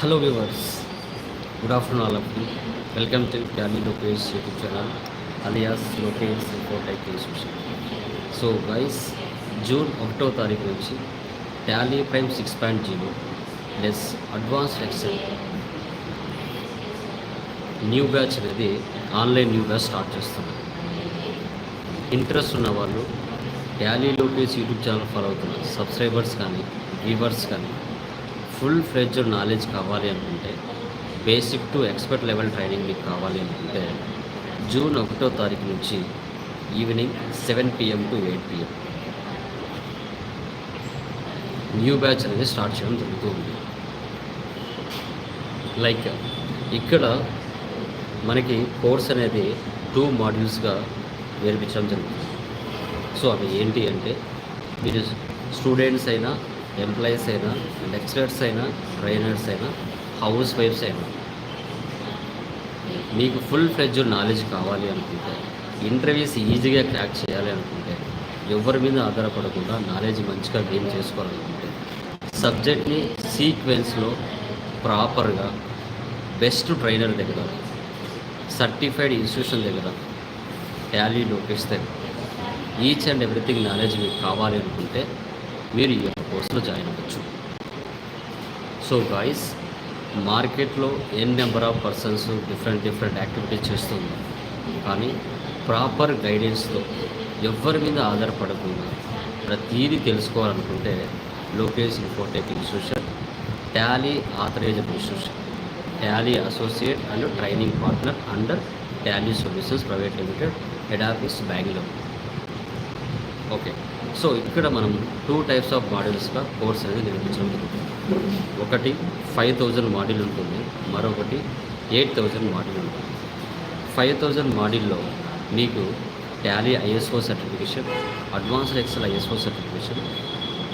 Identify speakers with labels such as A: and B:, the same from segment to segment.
A: Hello viewers good afternoon all of you. Welcome to Tally Lokesh YouTube channel alias Lokesh report institution so guys June ఒకటో తారీఖు నుంచి Tally prime six point zero plus advanced Excel new batch అనేది online new batch start చేస్తున్నాం interest ఉన్న వాళ్ళు Tally Lokesh YouTube channel follow అవుతున్న subscribers కానీ viewers కానీ ఫుల్ ఫ్లెడ్జ్డ్ నాలెడ్జ్ కావాలి అనుకుంటే basic to expert level training మీకు కావాలి అనుకుంటే జూన్ ఒకటో తారీఖు నుంచి evening seven PM to eight PM. New batch అనేది స్టార్ట్ చేయడం జరుగుతూ ఉంది. లైక్ ఇక్కడ మనకి కోర్స్ అనేది టూ మాడ్యూల్స్గా నేర్పించడం జరుగుతుంది. సో అవి ఏంటి అంటే మీరు స్టూడెంట్స్ అయినా ఎంప్లాయీస్ అయినా లెక్చరర్స్ అయినా ట్రైనర్స్ అయినా హౌస్ వైఫ్స్ అయినా. మీకు ఫుల్ ఫ్లెడ్జ్ నాలెడ్జ్ కావాలి అనుకుంటే ఇంటర్వ్యూస్ ఈజీగా క్రాక్ చేయాలి అనుకుంటే ఎవరి మీద ఆధారపడకుండా నాలెడ్జ్ మంచిగా గెయిన్ చేసుకోవాలనుకుంటే సబ్జెక్ట్ని సీక్వెన్స్లో ప్రాపర్గా బెస్ట్ ట్రైనర్ దగ్గర సర్టిఫైడ్ ఇన్స్టిట్యూషన్ దగ్గర టాలీ లోకేష్ దగ్గర ఈచ్ అండ్ ఎవ్రీథింగ్ నాలెడ్జ్ మీకు కావాలి అనుకుంటే మీరు ఈ యొక్క కోర్సులో జాయిన్ అవ్వచ్చు. సో గాయస్ మార్కెట్లో n number of persons different different activities చేస్తుంది. కానీ ప్రాపర్ గైడెన్స్తో ఎవరి మీద ఆధారపడకుండా ప్రతీది తెలుసుకోవాలనుకుంటే Lokesh Infotech institution Tally authorized institution. Tally associate and training partner under Tally solutions private limited head office Bengaluru. Okay. So ఇక్కడ మనం టూ టైప్స్ ఆఫ్ మాడ్యూల్స్గా కోర్స్ అనేది నిర్మించడం జరుగుతుంది. ఒకటి ఫైవ్ థౌజండ్ మాడ్యూల్ ఉంటుంది మరొకటి ఎయిట్ థౌజండ్ మాడ్యూల్ ఉంటుంది. ఫైవ్ థౌజండ్ మాడ్యూల్లో మీకు Tally ISO certification advanced Excel ISO certification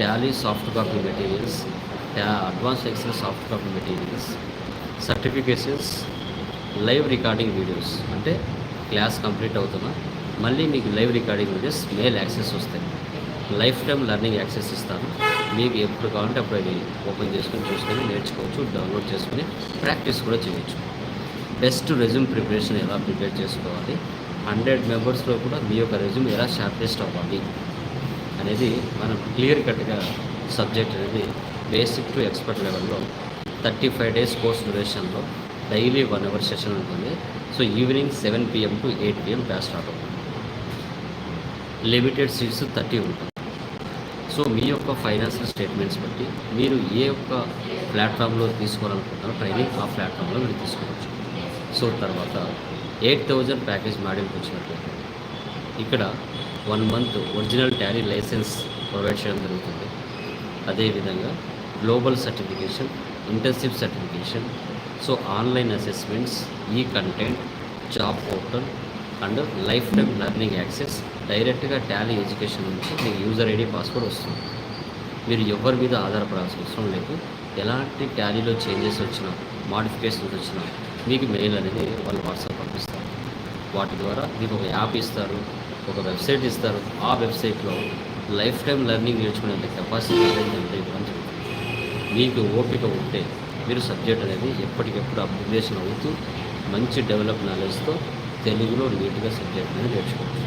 A: Tally soft copy materials advanced Excel soft copy materials certifications live recording videos అంటే క్లాస్ కంప్లీట్ అవుతున్నా మళ్ళీ మీకు live recording videos mail access వస్తాయి. Lifetime learning access ఇస్తాను. మీకు ఎప్పుడు కావాలంటే అప్పుడు అది ఓపెన్ చేసుకొని చూసుకొని నేర్చుకోవచ్చు డౌన్లోడ్ చేసుకొని ప్రాక్టీస్ కూడా చేయొచ్చు. బెస్ట్ రెజ్యూమ్ ప్రిపరేషన్ ఎలా ప్రిపేర్ చేసుకోవాలి హండ్రెడ్ మెంబర్స్లో కూడా మీ యొక్క రెజ్యూమ్ ఎలా షార్ట్లిస్ట్ అవ్వాలి అనేది మనం క్లియర్ కట్గా సబ్జెక్ట్ అనేది బేసిక్ టు ఎక్స్పర్ట్ లెవెల్లో థర్టీ ఫైవ్ డేస్ కోర్స్ డ్యూరేషన్లో డైలీ వన్ అవర్ సెషన్ ఉంటుంది. So evening seven PM to eight PM class start అవుతుంది. లిమిటెడ్ సీట్స్ థర్టీ ఉంటుంది. సో మీ యొక్క ఫైనాన్షియల్ స్టేట్మెంట్స్ బట్టి మీరు ఏ యొక్క ప్లాట్ఫామ్లో తీసుకోవాలనుకుంటారో ట్రైనింగ్ ఆ ప్లాట్ఫామ్లో మీరు తీసుకోవచ్చు. సో తర్వాత ఎయిట్ థౌజండ్ ప్యాకేజ్ మోడల్కి వచ్చినట్లయితే ఇక్కడ one month original Tally license provide చేయడం జరుగుతుంది. అదేవిధంగా global certification internship certification so online assessments e content job portal and lifetime learning access డైరెక్ట్గా టాలీ ఎడ్యుకేషన్ నుంచి మీకు యూజర్ ఐడి పాస్వర్డ్ వస్తుంది. మీరు ఎవరి మీద ఆధారపడాల్సిన అవసరం లేదు. ఎలాంటి టాలీలో చేంజెస్ వచ్చినా మాడిఫికేషన్స్ వచ్చినా మీకు మెయిల్ అనేది వాళ్ళు వాట్సాప్ పంపిస్తారు. వాటి ద్వారా మీకు ఒక యాప్ ఇస్తారు ఒక వెబ్సైట్ ఇస్తారు. ఆ వెబ్సైట్లో లైఫ్ టైం లెర్నింగ్ నేర్చుకునే కెపాసిటీ అనేది ఎంత ఇవ్వడం జరుగుతుంది మీకు ఓపిక ఉంటే మీరు సబ్జెక్ట్ అనేది ఎప్పటికెప్పుడు అప్గ్రేషన్ అవుతూ మంచి డెవలప్ నాలెడ్జ్తో తెలుగులో నీట్గా సబ్జెక్ట్ అనేది నేర్చుకోవచ్చు.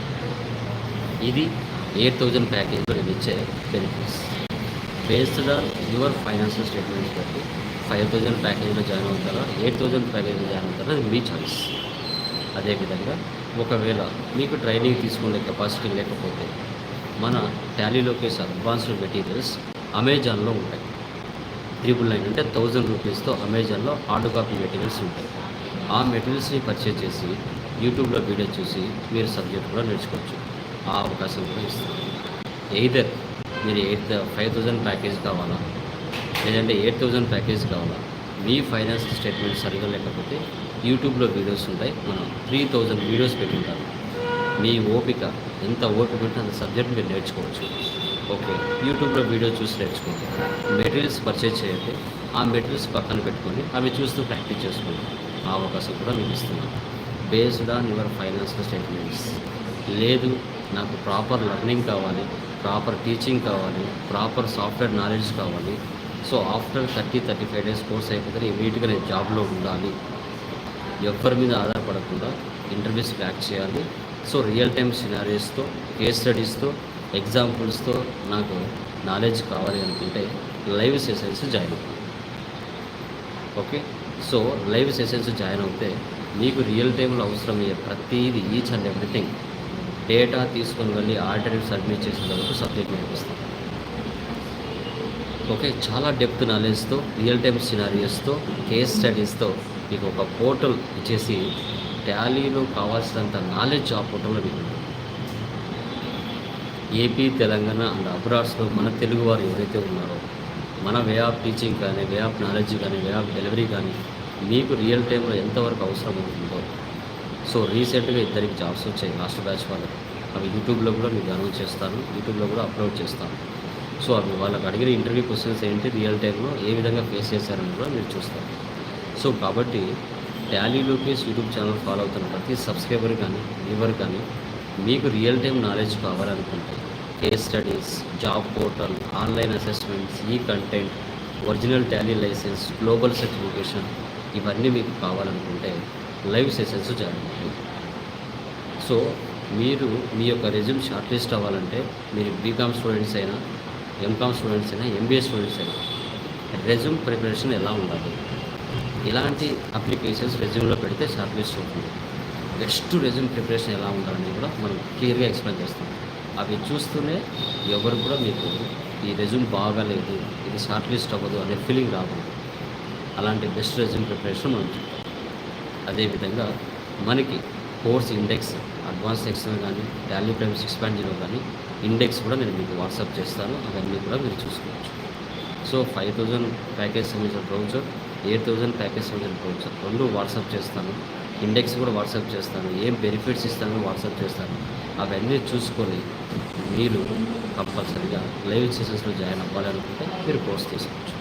A: ఇది ఎయిట్ థౌజండ్ ప్యాకేజ్లో నేను ఇచ్చే benefits based on your financial statements బట్టి ఫైవ్ థౌజండ్ ప్యాకేజ్లో జాయిన్ అవుతారా ఎయిట్ థౌజండ్ ప్యాకేజ్లో జాయిన్ అవుతారా అది మీ చాయిస్ అదేవిధంగా ఒకవేళ మీకు ట్రైనింగ్ తీసుకునే కెపాసిటీ లేకపోతే మన టాలీలోకి అడ్వాన్స్డ్ మెటీరియల్స్ అమెజాన్లో ఉంటాయి. త్రిబుల్ నైన్ అంటే థౌజండ్ రూపీస్తో అమెజాన్లో హార్డ్ కాపీ మెటీరియల్స్ ఉంటాయి. ఆ మెటీరియల్స్ని పర్చేజ్ చేసి యూట్యూబ్లో వీడియో చూసి మీరు సబ్జెక్ట్ కూడా నేర్చుకోవచ్చు. ఆ అవకాశం కూడా ఇస్తాను. ఎయిదర్ మీరు ఎయిట్ ఫైవ్ థౌజండ్ ప్యాకేజ్ కావాలా? లేదంటే ఎయిట్ థౌజండ్ ప్యాకేజ్ కావాలా? మీ ఫైనాన్స్ స్టేట్మెంట్ సరిగా లేకపోతే యూట్యూబ్లో వీడియోస్ ఉంటాయి. మనం త్రీ థౌజండ్ వీడియోస్ పెట్టుంటారు మీ ఓపిక ఎంత ఓపిక ఉంటే అంత సబ్జెక్ట్ మీరు నేర్చుకోవచ్చు. ఓకే యూట్యూబ్లో వీడియో చూసి నేర్చుకోండి. మెటీరియల్స్ పర్చేజ్ చేయండి. ఆ మెటీరియల్స్ పక్కన పెట్టుకొని అవి చూస్తూ ప్రాక్టీస్ చేసుకోండి. ఆ అవకాశం కూడా మీకు ఇస్తున్నాను. Based on your financial statements లేదు నాకు ప్రాపర్ లెర్నింగ్ కావాలి ప్రాపర్ టీచింగ్ కావాలి ప్రాపర్ సాఫ్ట్వేర్ నాలెడ్జ్ కావాలి. So after thirty thirty five days course అయిపోతే ఇమీడియట్గా నేను జాబ్లో ఉండాలి. ఎవరి మీద ఆధారపడకుండా ఇంటర్వ్యూస్ క్రాక్ చేయాలి. సో రియల్ టైమ్ సినారీస్తో కేస్ స్టడీస్తో ఎగ్జాంపుల్స్తో నాకు నాలెడ్జ్ కావాలి అనుకుంటే లైవ్ సెషన్స్ జాయిన్ అవ్వండి okay so live sessions join అవుతే మీకు రియల్ టైంలో అవసరమయ్యే ప్రతిదీ ఈచ్ అండ్ ఎవ్రీథింగ్ డేటా తీసుకొని వెళ్ళి ఆల్టర్నేటివ్ సబ్మిట్ చేసిన వరకు సబ్జెక్ట్ నేర్పిస్తాం ఓకే చాలా డెప్త్ నాలెడ్జ్తో రియల్ టైమ్ సినారియోస్తో కేస్ స్టడీస్తో మీకు ఒక పోర్టల్ ఇచ్చేసి టాలీలో కావాల్సినంత నాలెడ్జ్ ఆ పోర్టల్లో మీకు ఏపీ తెలంగాణ అండ్ అబ్రాడ్స్లో మన తెలుగు వారు ఎవరైతే ఉన్నారో మన వే ఆఫ్ టీచింగ్ కానీ వే ఆఫ్ నాలెడ్జ్ కానీ వే ఆఫ్ డెలివరీ కానీ మీకు రియల్ టైంలో ఎంతవరకు అవసరం ఉంటుందో సో రీసెంట్గా ఇద్దరికి జాబ్స్ వచ్చాయి లాస్ట్ బ్యాచ్ వాళ్ళకి. అవి యూట్యూబ్లో కూడా మీకు అనౌన్స్ చేస్తాను. యూట్యూబ్లో కూడా అప్లోడ్ చేస్తాను. సో అవి వాళ్ళకి అడిగిన ఇంటర్వ్యూ క్వశ్చన్స్ ఏంటి రియల్ టైంలో ఏ విధంగా ఫేస్ చేశారని కూడా మీరు చూస్తారు. సో కాబట్టి Tally Lokesh YouTube channel follow అవుతున్న ప్రతి సబ్స్క్రైబర్ కానీ వ్యూవర్ కానీ మీకు రియల్ టైం నాలెడ్జ్ కావాలనుకుంటే case studies job portal online assessments e content original Tally license global certification ఇవన్నీ మీకు కావాలనుకుంటే లైవ్ సెషన్స్ జాయిన్ సో మీరు మీ యొక్క రెజ్యూమ్ షార్ట్ లిస్ట్ అవ్వాలంటే మీరు బీకామ్ స్టూడెంట్స్ అయినా ఎంకామ్ స్టూడెంట్స్ అయినా ఎంబీఏ స్టూడెంట్స్ అయినా రెజ్యూమ్ ప్రిపరేషన్ ఎలా ఉండాలి? ఇలాంటి అప్లికేషన్స్ రెజ్యూమ్లో పెడితే షార్ట్ లిస్ట్ అవుతుంది. బెస్ట్ రెజ్యూమ్ ప్రిపరేషన్ ఎలా ఉండాలని కూడా మనం క్లియర్గా ఎక్స్ప్లెయిన్ చేస్తాం. అవి చూస్తూనే ఎవరు కూడా మీకు ఈ రెజ్యూమ్ బాగాలేదు ఇది షార్ట్ లిస్ట్ అవ్వదు అనే ఫీలింగ్ రాకూడదు. అలాంటి బెస్ట్ రెజ్యూమ్ ప్రిపరేషన్ మనం చెప్తాం. అదేవిధంగా మనకి కోర్స్ ఇండెక్స్ అడ్వాన్స్ సెక్షన్ కానీ Tally prime six point zero కానీ ఇండెక్స్ కూడా నేను మీకు వాట్సాప్ చేస్తాను అవన్నీ కూడా మీరు చూసుకోవచ్చు. సో ఫైవ్ థౌజండ్ ప్యాకేజ్ సంబంధించిన బ్రౌజర్ ఎయిట్ థౌజండ్ ప్యాకేజ్ సంబంధించిన బ్రౌజర్ రెండు వాట్సాప్ చేస్తాను. ఇండెక్స్ కూడా వాట్సాప్ చేస్తాను. ఏం బెనిఫిట్స్ ఇస్తానో వాట్సాప్ చేస్తాను. అవన్నీ చూసుకొని మీరు కంపల్సరీగా లైవ్ సెషన్స్లో జాయిన్ అవ్వాలనుకుంటే మీరు కోర్స్ తీసుకోవచ్చు.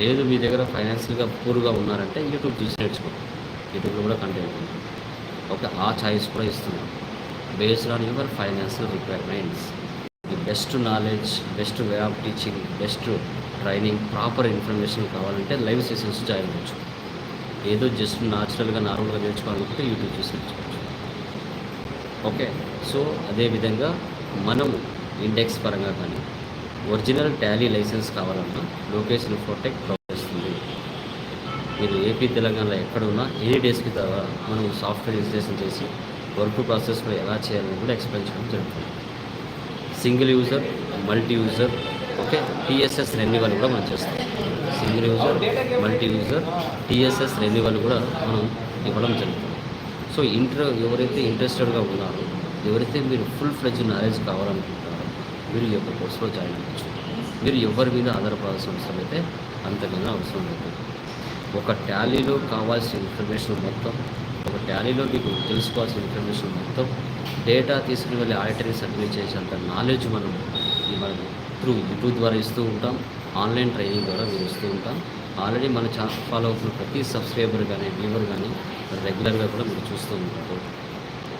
A: లేదు మీ దగ్గర ఫైనాన్షియల్గా పూర్గా ఉన్నారంటే యూట్యూబ్ చూసి నేర్చుకోండి యూట్యూబ్లో కూడా కంటెంట్ ఉంది ఓకే ఆ ఛాయిస్ కూడా ఇస్తున్నాం. Based on your financial requirements ఈ best knowledge best way of teaching best training proper information కావాలంటే లైవ్ సెషన్స్ జాయిన్ అవ్వచ్చు. ఏదో జస్ట్ న్యాచురల్గా నార్మల్గా నేర్చుకోవాలనుకుంటే యూట్యూబ్ చూసి నేర్చుకోవచ్చు. ఓకే సో అదేవిధంగా మనము ఇండెక్స్ పరంగా కానీ ఒరిజినల్ టాలీ లైసెన్స్ కావాలన్నా లొకేషన్ ఫోటెక్ ప్రొవైడ్ మీరు ఏపీ తెలంగాణలో ఎక్కడ ఉన్నా ఎనీ డేస్కి ద్వారా మనం సాఫ్ట్వేర్ ఇన్స్టలేషన్ చేసి వర్క్ ప్రాసెస్లో ఎలా చేయాలని కూడా ఎక్స్ప్లెయిన్ చేయడం జరుగుతుంది. Single user multi user okay? TSS renewal కూడా మనం చేస్తాం. Single user multi user TSS renewal కూడా మనం ఇవ్వడం జరుగుతుంది. సో ఇంటర్ ఎవరైతే ఇంట్రెస్టెడ్గా ఉన్నారో ఎవరైతే మీరు ఫుల్ ఫ్లెజ్ నాలెడ్జ్ కావాలనుకుంటారో మీరు ఈ యొక్క కోర్సులో జాయిన్ అవ్వచ్చు. మీరు ఎవరి మీద ఆధారపడాల్సిన అవసరం అయితే అంతకన్నా అవసరం లేదు. ఒక టాలీలో కావాల్సిన ఇన్ఫర్మేషన్ మొత్తం ఒక టాలీలో మీకు తెలుసుకోవాల్సిన ఇన్ఫర్మేషన్ మొత్తం డేటా తీసుకుని వెళ్ళి ఆడిటరీ సబ్మిట్ చేసేంత నాలెడ్జ్ మనం మనం త్రూ యూట్యూబ్ ద్వారా ఇస్తూ ఉంటాం ఆన్లైన్ ట్రైనింగ్ ద్వారా మీరు ఇస్తూ ఉంటాం. ఆల్రెడీ మన ఛానల్ ఫాలో అవుతున్న ప్రతి సబ్స్క్రైబర్ కానీ వ్యూవర్ కానీ రెగ్యులర్గా కూడా మీరు చూస్తూ ఉంటారు.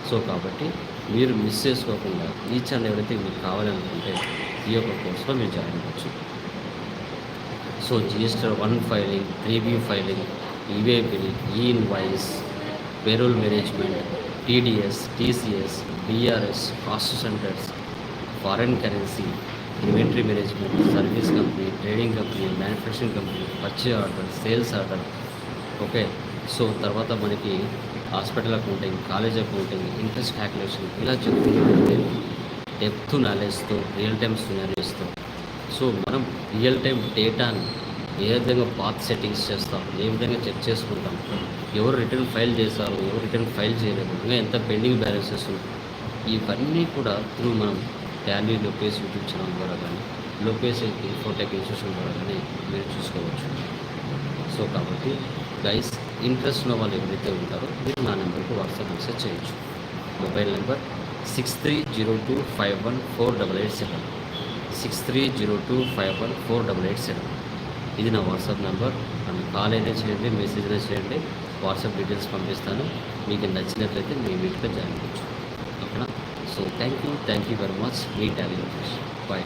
A: సో కాబట్టి మీరు మిస్ చేసుకోకుండా ఈ ఛానల్ ఎవరైతే మీకు కావాలనుకుంటే ఈ యొక్క కోర్సులో మీరు జాయిన్ అవ్వచ్చు. So GSTR one filing preview filing e way bill e invoice payroll management TDS TCS BRS cost centres foreign currency inventory management service company trading company manufacturing company purchase order sales order okay so తర్వాత మనకి hospital accounting college accounting interest calculation ఇలా చెప్పుకుంటే depth నాలెడ్జ్తో real time సినారీస్తో so మనం real time డేటాని ఏ విధంగా పాత్ సెట్టింగ్స్ చేస్తాం ఏ విధంగా చెక్ చేసుకుంటాం ఎవరు రిటర్న్ ఫైల్ చేశారు ఎవరు రిటర్న్ ఫైల్ చేయలేదు ఇంకా ఎంత పెండింగ్ బ్యాలెన్సెస్ ఉన్నాయి. ఇవన్నీ కూడా త్రూ మనం టాలీ లోకేష్ యూట్యూబ్ ఛానల్ ద్వారా కానీ లోకేష్ ఇన్ఫోటెక్ ఇన్స్టిట్యూషన్ ద్వారా కానీ మీరు చూసుకోవచ్చు. సో కాబట్టి గైస్ ఇంట్రెస్ట్ ఉన్న వాళ్ళు ఎవరైతే ఉంటారో మీరు నా నెంబర్కి వాట్సాప్ మెసేజ్ చేయొచ్చు. Mobile number six three zero two five one four double eight seven. Six three zero two five one four double eight seven. ఇది నా వాట్సాప్ నెంబర్. నన్ను కాల్ అయినా చేయండి మెసేజ్ అయినా చేయండి. వాట్సాప్ డీటెయిల్స్ పంపిస్తాను. మీకు నచ్చినట్లయితే మీ మీట్గా జాయిన్ అవ్వచ్చు. ఓకేనా? So thank you thank you very much me Tally bye